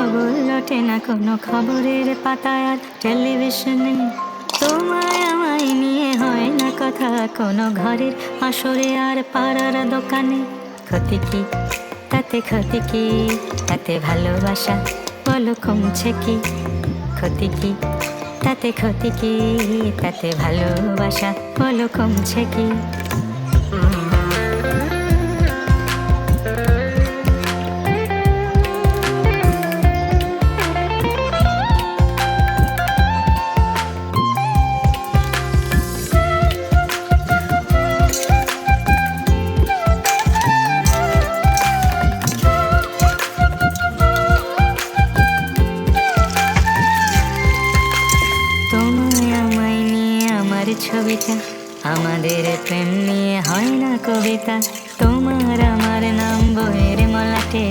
খবর ওঠে না, কোনো খবরের পাতায় আর টেলিভিশনে তোমায় আমায় নিয়ে হয় না কথা, কোনো ঘরের আসরে আর পাড়ার দোকানে। ক্ষতি কি? তাতে ক্ষতি কি? তাতে ভালোবাসা, বলো কমছে কি? ক্ষতি কি? তাতে ক্ষতি কি? তাতে ভালোবাসা, বলো কমছে কি? তোমায় আমায় নিয়ে আমার ছবিটা, আমাদের প্রেম নিয়ে হয় না কবিতা। তোমার আমার নাম বইয়ের মলাটে,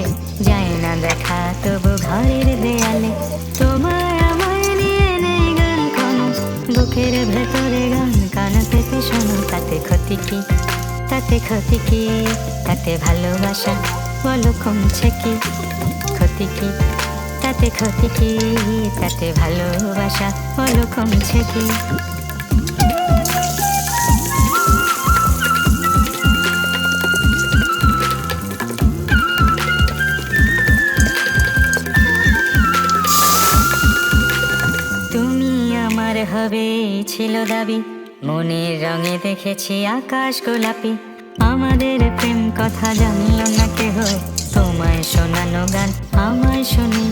যায় না দেখা তবু ঘরের দেয়ালে। তোমায় আমায় নিয়ে নেই গান কোনো বুকের ভেতরে গান কান পেতে শোনো, তাতে ক্ষতি কি? তাতে ক্ষতি কি? তাতে ভালোবাসা, বলো কমছে কি? ক্ষতি কি? তাতে ক্ষতি কি? তাতে ভালোবাসা বলো কমছে কি তুমি আমার হবে ছিল দাবি। মনের রঙে দেখেছি আকাশ গোলাপি। আমাদের প্রেম কথা জানলো না কেহ। তোমায় শোনানো গান আমায় শুনি।